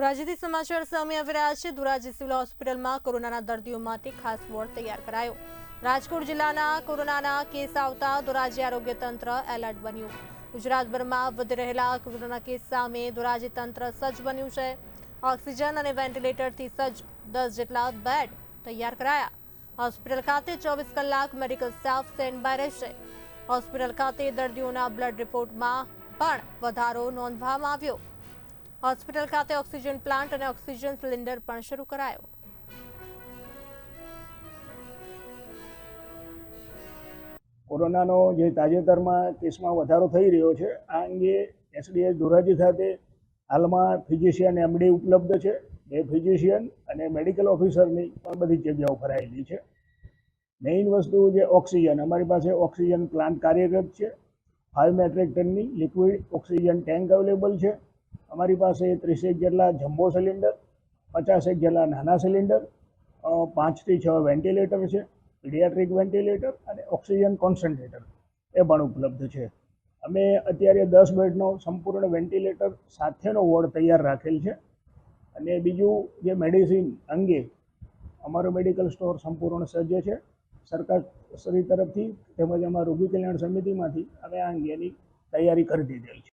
ધોરાજીથી સમાચાર સામે આવી રહ્યા છે ધોરાજી સિવિલ હોસ્પિટલમાં કોરોનાના દર્દીઓ માટે ખાસ વોર્ડ તૈયાર કરાયો રાજકોટ જિલ્લાના કોરોનાના કેસ આવતા ધોરાજી આરોગ્ય તંત્ર એલર્ટ બન્યું ગુજરાતભરમાં વધી રહેલા કોરોનાના કેસ સામે ધોરાજી તંત્ર સજ્જ બન્યું છે ઓક્સિજન અને વેન્ટિલેટરથી સજ્જ દસ જેટલા બેડ તૈયાર કરાયા હોસ્પિટલ ખાતે ચોવીસ કલાક મેડિકલ સ્ટાફ સ્ટેન્ડ બાય રહેશે હોસ્પિટલ ખાતે દર્દીઓના બ્લડ રિપોર્ટમાં પણ વધારો નોંધવામાં આવ્યો હોસ્પિટલ ખાતે ઓક્સિજન પ્લાન્ટ અને ઓક્સિજન સિલિન્ડર પણ શરૂ કરાયો. કોરોનાનો જે તાજેતરમાં કેસમાં વધારો થઈ રહ્યો છે, આ અંગે એસડીએસ ધોરાજી ખાતે હાલમાં ફિઝિશિયન એમડી ઉપલબ્ધ છે. બે ફિઝિશિયન અને મેડિકલ ઓફિસરની પણ બધી જગ્યાઓ ભરાયેલી છે. મેઇન વસ્તુ જે ઓક્સિજન, અમારી પાસે ઓક્સિજન પ્લાન્ટ કાર્યરત છે. ફાઇવ મેટ્રિક ટનની લિક્વિડ ઓક્સિજન ટેન્ક અવેલેબલ છે. અમારી પાસે ત્રીસેક જેટલા જમ્બો સિલિન્ડર, પચાસેક જેટલા નાના સિલિન્ડર પાંચથી છ વેન્ટિલેટર છે, પીડિયાટ્રિક વેન્ટિલેટર અને ઓક્સિજન કોન્સન્ટ્રેટર એ પણ ઉપલબ્ધ છે. અમે અત્યારે દસ બેડનો સંપૂર્ણ વેન્ટિલેટર સાથેનો વોર્ડ તૈયાર રાખેલ છે. અને બીજું જે મેડિસિન અંગે અમારો મેડિકલ સ્ટોર સંપૂર્ણ સજ્જ છે. સરકાર શ્રી તરફથી તેમજ અમારા રોગી કલ્યાણ સમિતિમાંથી અમે આ અંગેની તૈયારી કરી દીધેલ છે.